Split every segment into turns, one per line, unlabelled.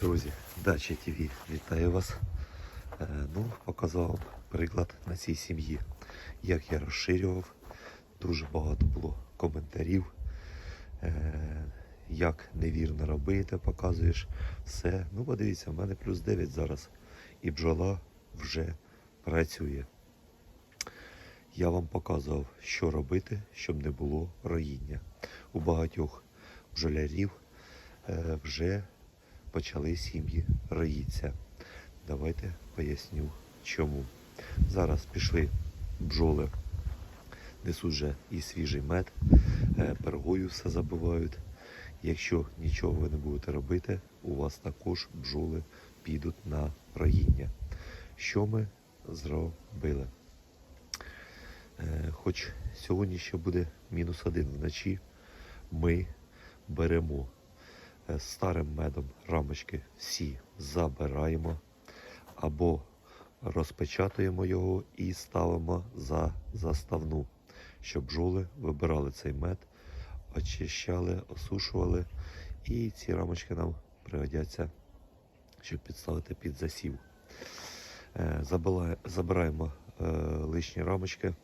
Друзі, Дача ТВ, вітаю вас. Е, ну, показав приклад на цій сім'ї, як я розширював. Дуже багато було коментарів. Е, як невірно робити, показуєш все. Ну, подивіться, в мене плюс 9 зараз. І бджола вже працює. Я вам показував, що робити, щоб не було роїння. У багатьох бджолярів е, вже почали сім'ї роїться. Давайте поясню чому. Зараз пішли бджоли, несуть вже і свіжий мед, е, пергою все забивають. Якщо нічого ви не будете робити, у вас також бджоли підуть на роїння. Що ми зробили? Е, Хоч сьогодні ще буде мінус один вночі, ми беремо старим медом рамочки всі забираємо або розпечатуємо його і ставимо за заставну, щоб бджоли вибирали цей мед, очищали, осушували, і ці рамочки нам пригодяться, щоб підставити під засів. Е, Забираємо е, лишні рамочки,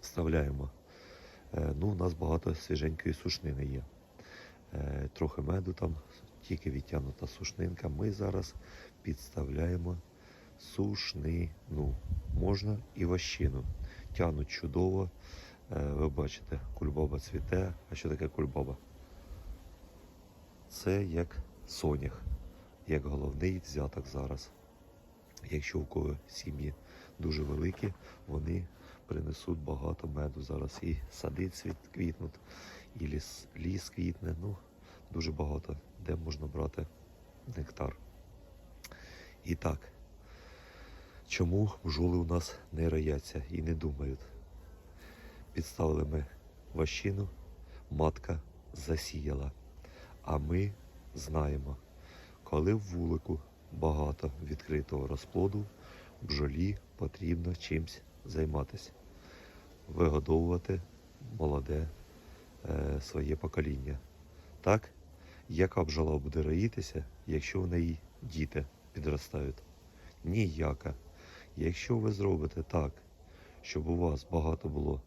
вставляємо. Е, Ну, у нас багато свіженької сушнини є. Е, Трохи меду там, тільки відтягнута сушнинка. Ми зараз підставляємо сушнину. Можна і ващину. Тянуть чудово. Е, Ви бачите, кульбаба цвіте. А що таке кульбаба? Це як сонях, як головний взяток зараз. Якщо у кого сім'ї дуже великі, вони принесуть багато меду зараз. І сади цвіт, квітнуть, і ліс, ліс квітне. Ну, дуже багато, де можна брати нектар. І так, чому бджоли у нас не рояться і не думають? Підставили ми ващину, матка засіяла. А ми знаємо, коли в вулику багато відкритого розплоду, бджолі потрібно чимсь займатися, вигодовувати молоде е, своє покоління. Так, яка бджола буде роїтися, якщо в неї діти підростають? Ніяка. Якщо ви зробите так, щоб у вас багато було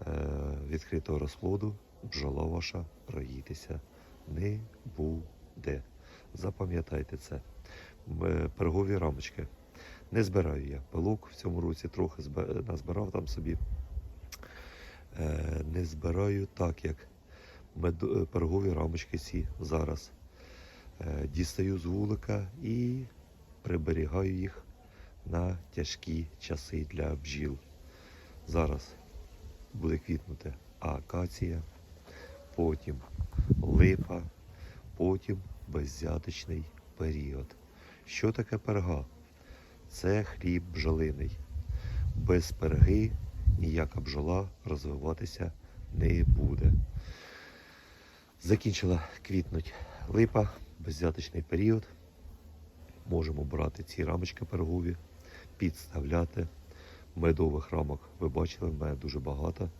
е, відкритого розплоду, бджола ваша роїтися не буде. Запам'ятайте це. Е, Пергові рамочки. Не збираю я пилок в цьому році, трохи назбирав там собі. Е, Не збираю так, як е, рамочки ці зараз. Е, Дістаю з вулика і приберігаю їх на тяжкі часи для бджіл. Зараз буде квітнути акація, потім липа, потім беззяточний період. Що таке перга? Це хліб бджолиний. Без перги ніяка бджола розвиватися не буде. Закінчила квітнуть липа, беззяточний період. Можемо брати ці рамочки пергові, підставляти. Медових рамок ви бачили, в мене дуже багато.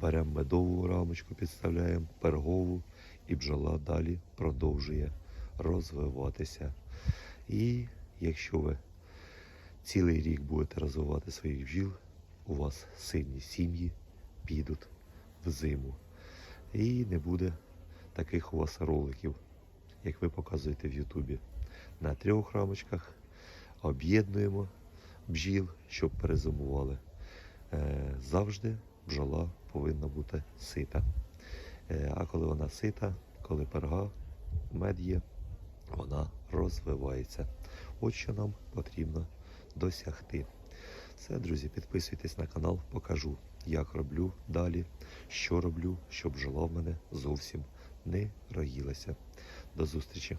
Беремо медову рамочку, підставляємо пергову, і бджола далі продовжує розвиватися. І якщо ви цілий рік будете розвивати своїх бджіл, у вас сильні сім'ї підуть в зиму. І не буде таких у вас роликів, як ви показуєте в Ютубі. На трьох рамочках об'єднуємо бджіл, щоб перезимували. Е, завжди бджола повинна бути сита. Е, а коли вона сита, коли перга, мед є, вона розвивається. От що нам потрібно досягти. Все, друзі, підписуйтесь на канал, покажу, як роблю далі, що роблю, щоб жила в мене зовсім не роїлася. До зустрічі!